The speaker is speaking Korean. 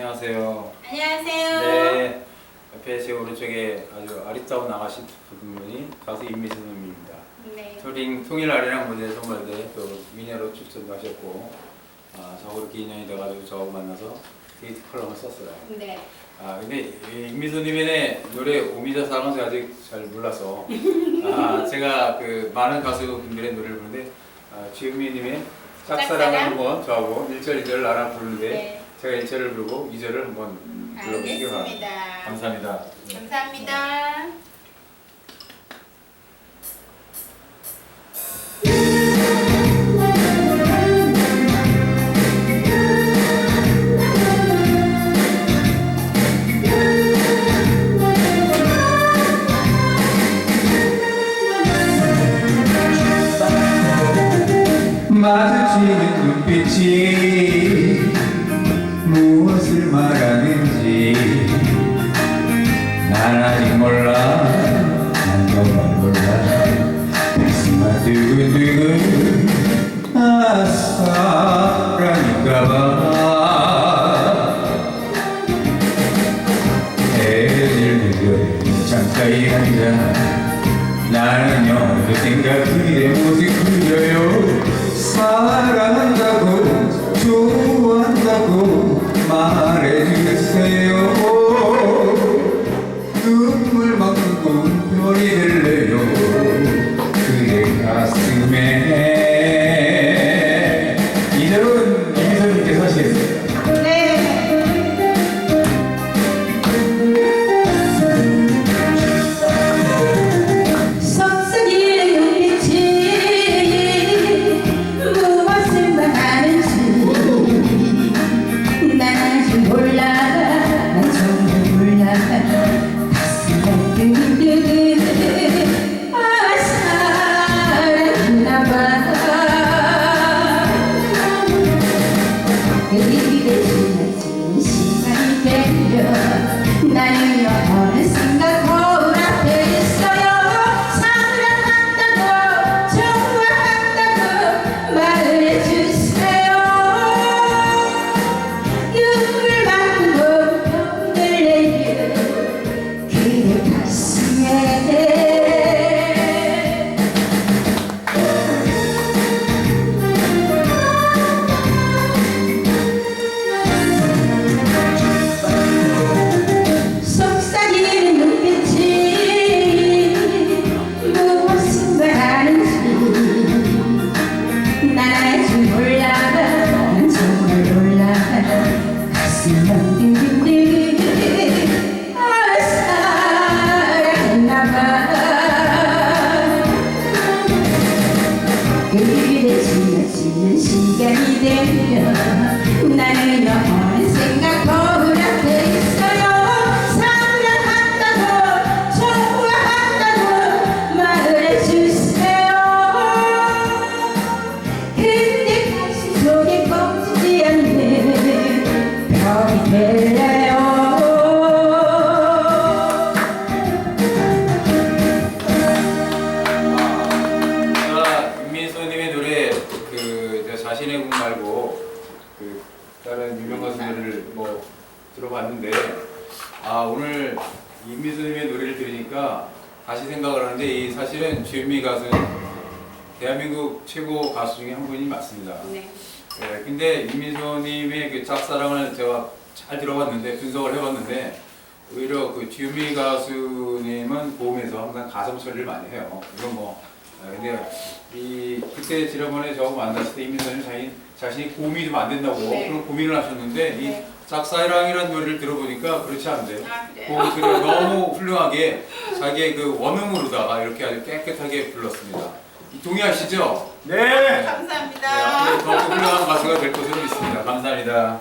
안녕하세요. 안녕하세요. 네, 옆에 제 오른쪽에 아주 아리따운 아가씨 분이 가수 임미선님입니다. 네. touring 통일 아리랑 무대 선발대 또 미녀로 출전도 하셨고 아, 저하고 이렇게 인연이 돼가지고 저하고 만나서 데이트 컬럼을 썼어요. 네. 아 근데 이 임미선님의 노래 오미자 사랑은 아직 잘 몰라서 아 제가 그 많은 가수분들의 노래를 부르는데 아, 지은미님의 짝사랑을 짝사랑? 한번 저하고 1절 2절 나랑 부르는데 네. 제가 1절을 부르고 2절을 한번 불러보시기 바랍니다. 알겠습니다. 감사합니다. 네. 감사합니다. 마주치는 눈빛이 창가에 앉아 나는요 그 생각들의 모습 그 나 지나치는 시간이 되면 나는 어느 제가 자신의 곡 말고 그 다른 유명 가수 노래를 뭐 들어봤는데 아 오늘 임미소님의 노래를 들으니까 다시 생각을 하는데 이 사실은 주현미 가수는 대한민국 최고 가수 중에 한 분이 맞습니다. 네. 네, 근데 임미소님의 그 짝사랑을 제가 잘 들어봤는데 분석을 해봤는데 오히려 그 주미 가수님은 고음에서 항상 가성 처리를 많이 해요. 이건 뭐 아, 근데 이 그때 지난번에 저하고 만났을 때 임미소님 자신 자신이 고음이 좀 안 된다고 네. 그런 고민을 하셨는데 네. 이 짝사랑이라는 노래를 들어보니까 그렇지 않대. 아 그래요? 소리가 너무 훌륭하게 자기의 그 원음으로다가 이렇게 아주 깨끗하게 불렀습니다. 이 동의하시죠? 네 네, 감사합니다. 앞으로 더 훌륭한 가수가 될 것으로 믿습니다. 감사합니다.